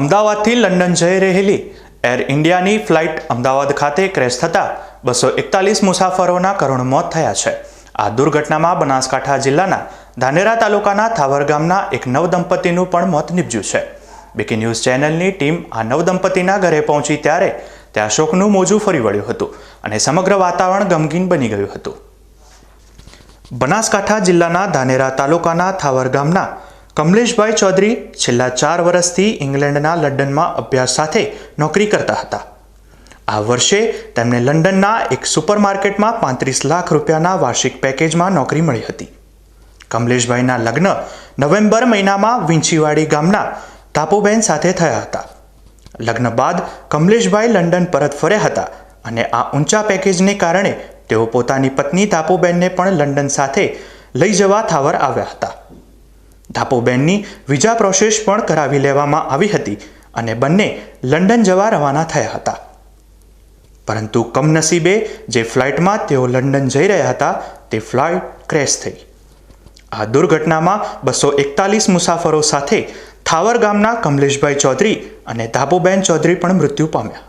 અમદાવાદથી લંડન જઈ રહેલી એર ઇન્ડિયાની ફ્લાઇટ અમદાવાદ ખાતે ક્રેશ થતાં બસો એકતાલીસ મુસાફરોના કરુણ મોત થયા છે. આ દુર્ઘટનામાં બનાસકાંઠા જિલ્લાના ધાનેરા તાલુકાના થાવર ગામના એક નવદંપતિનું પણ મોત નીપજ્યું છે. બીકી ન્યૂઝ ચેનલની ટીમ આ નવદંપતિના ઘરે પહોંચી ત્યારે ત્યાં શોકનું મોજું ફરી વળ્યું હતું અને સમગ્ર વાતાવરણ ગમગીન બની ગયું હતું. બનાસકાંઠા જિલ્લાના ધાનેરા તાલુકાના થાવર ગામના કમલેશભાઈ ચૌધરી છેલ્લા ચાર વર્ષથી ઇંગ્લેન્ડના લંડનમાં અભ્યાસ સાથે નોકરી કરતા હતા. આ વર્ષે તેમને લંડનના એક સુપરમાર્કેટમાં પાંત્રીસ લાખ રૂપિયાના વાર્ષિક પેકેજમાં નોકરી મળી હતી. કમલેશભાઈના લગ્ન નવેમ્બર મહિનામાં વિંછીવાડી ગામના તાપુબેન સાથે થયા હતા. લગ્ન બાદ કમલેશભાઈ લંડન પરત ફર્યા હતા અને આ ઊંચા પેકેજને કારણે તેઓ પોતાની પત્ની તાપુબેનને પણ લંડન સાથે લઈ જવા થાવર આવ્યા હતા. ધાપુબેનની વિઝા પ્રોસેસ પણ કરાવી લેવામાં આવી હતી અને બંને લંડન જવા રવાના થયા હતા. પરંતુ કમનસીબે જે ફ્લાઇટમાં તેઓ લંડન જઈ રહ્યા હતા, તે ફ્લાઇટ ક્રેશ થઈ. આ દુર્ઘટનામાં બસો એકતાલીસ મુસાફરો સાથે થાવર ગામના કમલેશભાઈ ચૌધરી અને ધાપુબેન ચૌધરી પણ મૃત્યુ પામ્યા.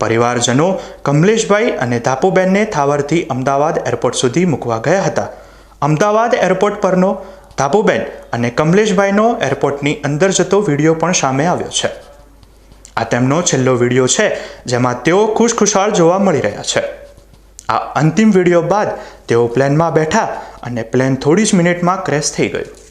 પરિવારજનો કમલેશભાઈ અને ધાપુબેનને થાવરથી અમદાવાદ એરપોર્ટ સુધી મૂકવા ગયા હતા. અમદાવાદ એરપોર્ટ પરનો ધાપુબેન અને કમલેશભાઈનો એરપોર્ટની અંદર જતો વીડિયો પણ સામે આવ્યો છે. આ તેમનો છેલ્લો વીડિયો છે, જેમાં તેઓ ખુશખુશાલ જોવા મળી રહ્યા છે. આ અંતિમ વીડિયો બાદ તેઓ પ્લેનમાં બેઠા અને પ્લેન થોડી જ મિનિટમાં ક્રેશ થઈ ગયું.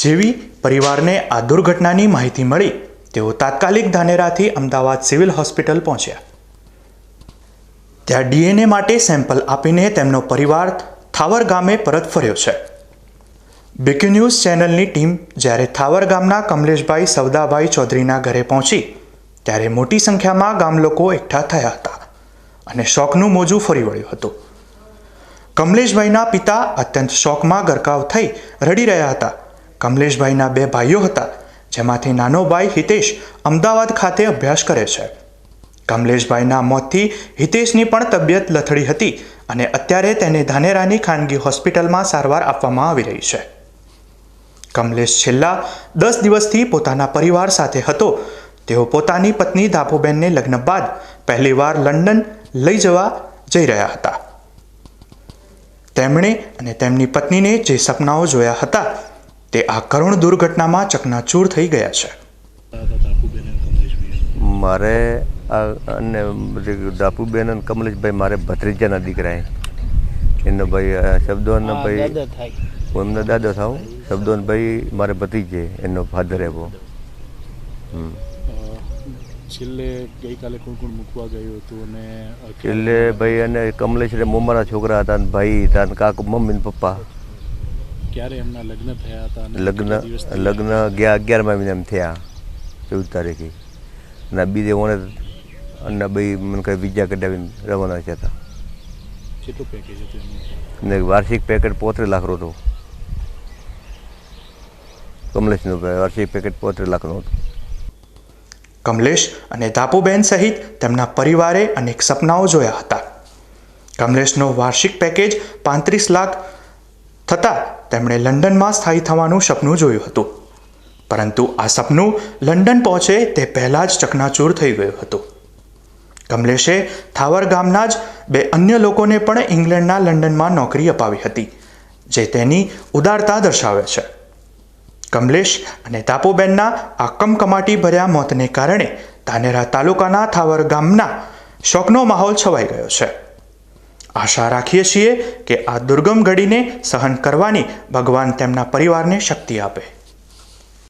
જેવી પરિવારને આ દુર્ઘટનાની માહિતી મળી, તેઓ તાત્કાલિક ધાનેરાથી અમદાવાદ સિવિલ હોસ્પિટલ પહોંચ્યા. ત્યાં ડીએનએ માટે સેમ્પલ આપીને તેમનો પરિવાર થાવર ગામે પરત ફર્યો છે. બીક્યુ ન્યૂઝ ચેનલની ટીમ જ્યારે થાવર ગામના કમલેશભાઈ સવદાભાઈ ચૌધરીના ઘરે પહોંચી, ત્યારે મોટી સંખ્યામાં ગામ લોકો એકઠા થયા હતા અને શોકનું મોજું ફરી વળ્યું હતું. કમલેશભાઈના પિતા અત્યંત શોકમાં ગરકાવ થઈ રડી રહ્યા હતા. કમલેશભાઈના બે ભાઈઓ હતા, જેમાંથી નાનો ભાઈ હિતેશ અમદાવાદ ખાતે અભ્યાસ કરે છે. કમલેશભાઈના મોતથી હિતેશની પણ તબિયત લથડી હતી અને અત્યારે તેને ધાનેરાની ખાનગી હોસ્પિટલમાં સારવાર આપવામાં આવી રહી છે. કમલેશ છેલ્લા દસ દિવસથી પોતાના પરિવાર સાથે હતો. તેઓ પોતાની પત્ની ધાપુબેનને લગ્ન બાદ પહેલીવાર લંડન લઈ જવા જઈ રહ્યા હતા. તેમણે અને તેમની પત્નીને જે સપનાઓ જોયા હતા તે આ કરુણ દુર્ઘટનામાં ચકનાચૂર થઈ ગયા છે. મારે આ અને દાપુબેન અને કમલેશભાઈ મારે ભત્રીજાના દીકરા છે. એનો ભાઈ શબ્દોના ભાઈ હું એમનો દાદો થાઉં શબ્દોન ભાઈ મારે ભતીજે એનો ફાધર એવો. છેલ્લે ગઈકાલે કોણ કોણ મૂકવા ગયું હતું અને છેલ્લે ભાઈ અને કમલેશ એટલે મોમાના છોકરા હતા અને ભાઈ હતા અને કાકુ મમ્મી ને પપ્પા. ક્યારે એમના લગ્ન થયા હતા લગ્ન લગ્ન ગયા અગિયારમા મહિનામાં થયા ચૌદ તારીખે. અને બીજે ઓણે અને ભાઈ મને કંઈ વિઝા કઢાવીને રવાના થયા હતા. કેટલું પેકેજ હતું ને વાર્ષિક પેકેટ પોત્રીસ લાખનું હતું. કમલેશનું વાર્ષિક પેકેટ પોત્રીસ લાખનું હતું. કમલેશ અને ધાપુબેન સહિત તેમના પરિવારે અનેક સપનાઓ જોયા હતા. કમલેશનો વાર્ષિક પેકેજ પાંત્રીસ લાખ થતાં તેમણે લંડનમાં સ્થાયી થવાનું સપનું જોયું હતું. પરંતુ આ સપનું લંડન પહોંચે તે પહેલાં જ ચકનાચૂર થઈ ગયું હતું. કમલેશે થાવર ગામના જ બે અન્ય લોકોને પણ ઇંગ્લેન્ડના લંડનમાં નોકરી અપાવી હતી, જે તેની ઉદારતા દર્શાવે છે. કમલેશ અને તાપુબેનના આ કમકમાટી ભર્યા મોતને કારણે ધાનેરા તાલુકાના થાવર ગામના શોકનો માહોલ છવાઈ ગયો છે. આશા રાખીએ છીએ કે આ દુર્ગમ ઘડીને સહન કરવાની ભગવાન તેમના પરિવારને શક્તિ આપે.